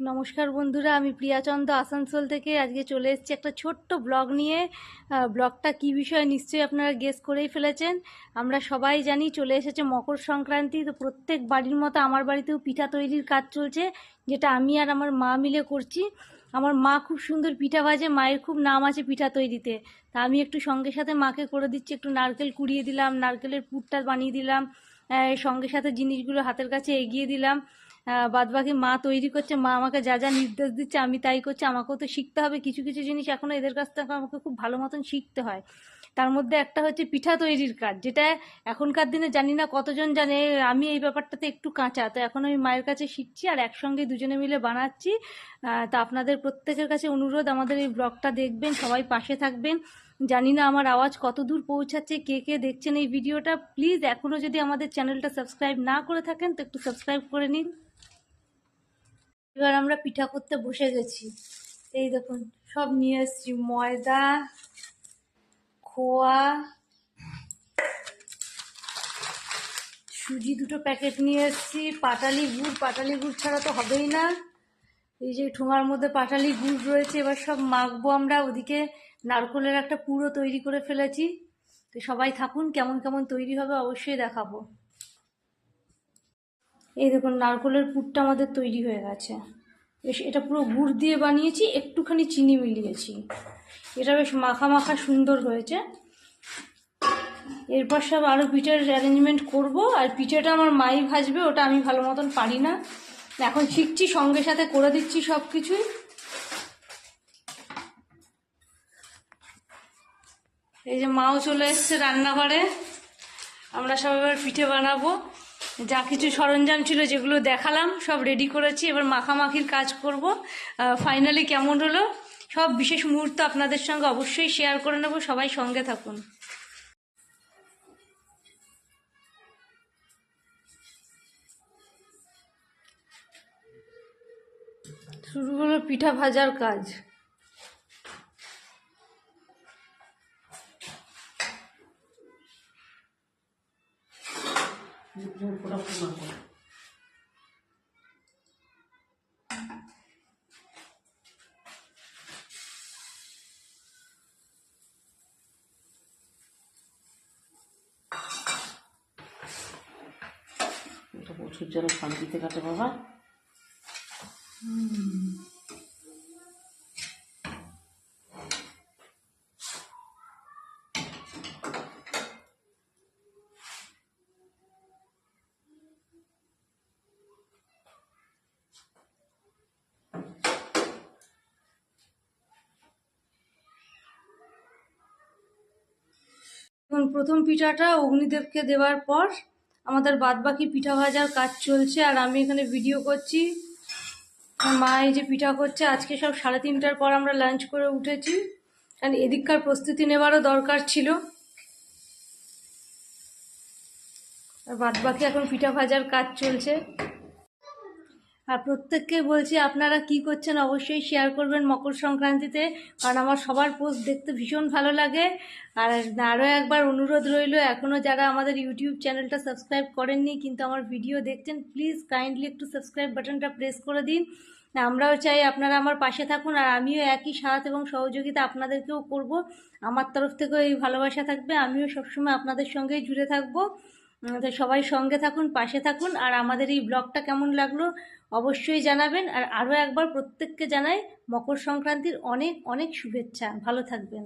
নমস্কার বন্ধুরা, আমি প্রিয়াচন্দ্র আসানসোল থেকে। আজকে চলে এসেছি একটা ছোট্ট ব্লগ নিয়ে। ব্লগটা কী বিষয়ে নিশ্চয়ই আপনারা গেস করেই ফেলেছেন। আমরা সবাই জানি চলে এসেছে মকর সংক্রান্তি, তো প্রত্যেক বাড়ির মতো আমার বাড়িতেও পিঠা তৈরির কাজ চলছে, যেটা আমি আর আমার মা মিলে করছি। আমার মা খুব সুন্দর পিঠা ভাজে, মায়ের খুব নাম আছে পিঠা তৈরিতে। তা আমি একটু সঙ্গে সাথে মাকে করে দিচ্ছি, একটু নারকেল কুড়িয়ে দিলাম, নারকেলের পুরটা বানিয়ে দিলাম সঙ্গে সাথে জিনিসগুলো হাতের কাছে এগিয়ে দিলাম। বাদ বাকি মা তৈরি করছে, মা আমাকে যা যা নির্দেশ দিচ্ছে, আমি তাই করছি, আমাকেও তো শিখতে হবে। কিছু কিছু জিনিস এখনও এদের কাছ থেকে আমাকে খুব ভালো মতন শিখতে হয়। তার মধ্যে একটা হচ্ছে পিঠা তৈরির কাজ, যেটা এখনকার দিনে জানি না কতজন জানে, আমি এই ব্যাপারটাতে একটু কাঁচা। তো এখন আমি মায়ের কাছে শিখছি আর একসঙ্গে দুজনে মিলে বানাচ্ছি। তা আপনাদের প্রত্যেকের কাছে অনুরোধ, আমাদের এই ব্লগটা দেখবেন, সবাই পাশে থাকবেন। জানি না আমার আওয়াজ কত দূর পৌঁছাচ্ছে, কে কে দেখছেন এই ভিডিওটা প্লিজ এখনও যদি আমাদের চ্যানেলটা সাবস্ক্রাইব না করে থাকেন, তো একটু সাবস্ক্রাইব করে নিন। এবার আমরা পিঠা করতে বসে গেছি। এই দেখুন, সব নিয়ে এসেছি, ময়দা, খোয়া, সুজি দুটো প্যাকেট নিয়ে এসেছি, পাটালি গুড় পাটালি গুড় ছাড়া তো হবেই না। এই যে ঠোঙার মধ্যে পাটালি গুড় রয়েছে, এবার সব মাখবো আমরা। ওদিকে নারকলের একটা পুরো তৈরি করে ফেলেছি। তো সবাই থাকুন, কেমন কেমন তৈরি হবে অবশ্যই দেখাবো। এই দেখুন, নারকলের পুরটা আমাদের তৈরি হয়ে গেছে। বেশ, এটা পুরো গুড় দিয়ে বানিয়েছি, একটুখানি চিনি মিলিয়েছি। এটা বেশ মাখা মাখা সুন্দর হয়েছে। এরপর সব আরও পিঠের অ্যারেঞ্জমেন্ট করব, আর পিঠেটা আমার মাই ভাজবে, ওটা আমি ভালো মতন পারি না। এখন শিখছি, সঙ্গে সাথে করে দিচ্ছি সব কিছুই এই যে মাও চলে এসছে রান্নাঘরে। আমরা সব এবার পিঠে বানাবো। যা কিছু সরঞ্জাম ছিল যেগুলো দেখালাম, সব রেডি করেছি। এবার মাখামাখির কাজ করব। ফাইনালি কেমন হলো? সব বিশেষ মুহূর্ত আপনাদের সঙ্গে অবশ্যই শেয়ার করে নেব। সবাই সঙ্গে থাকুন। শুরু হলো পিঠা ভাজার কাজ। বছর যেন শান্তিতে কাটে বাবা। প্রথম পিঠাটা অগ্নিদেবকে দেওয়ার পর আমাদের বাদবাকি পিঠা ভাজার কাজ চলছে, আর আমি এখানে ভিডিও করছি। মা এই যে পিঠা করছে, আজকে সব সাড়ে তিনটার পর আমরা লাঞ্চ করে উঠেছি। কারণ এদিককার প্রস্তুতি নেওয়ারও দরকার ছিল। আর বাদ বাকি এখন পিঠা ভাজার কাজ চলছে। আর প্রত্যেককে বলছি, আপনারা কি করছেন অবশ্যই শেয়ার করবেন মকর সংক্রান্তিতে, কারণ আমার সবার পোস্ট দেখতে ভীষণ ভালো লাগে। আর আরও একবার অনুরোধ রইল এখনও যারা আমাদের ইউটিউব চ্যানেলটা সাবস্ক্রাইব করেননি, কিন্তু আমার ভিডিও দেখছেন প্লিজ কাইন্ডলি একটু সাবস্ক্রাইব বাটনটা প্রেস করে দিন। আমরাও চাই আপনারা আমার পাশে থাকুন, আর আমিও একই সাথ এবং সহযোগিতা আপনাদেরকেও করব। আমার তরফ থেকেও এই ভালোবাসা থাকবে, আমিও সবসময় আপনাদের সঙ্গেই জুড়ে থাকব। তো সবাই সঙ্গে থাকুন, পাশে থাকুন, আর আমাদের এই ব্লগটা কেমন লাগল অবশ্যই জানাবেন, আর আরও একবার প্রত্যেককে জানাই মকর সংক্রান্তির অনেক অনেক শুভেচ্ছা। ভালো থাকবেন।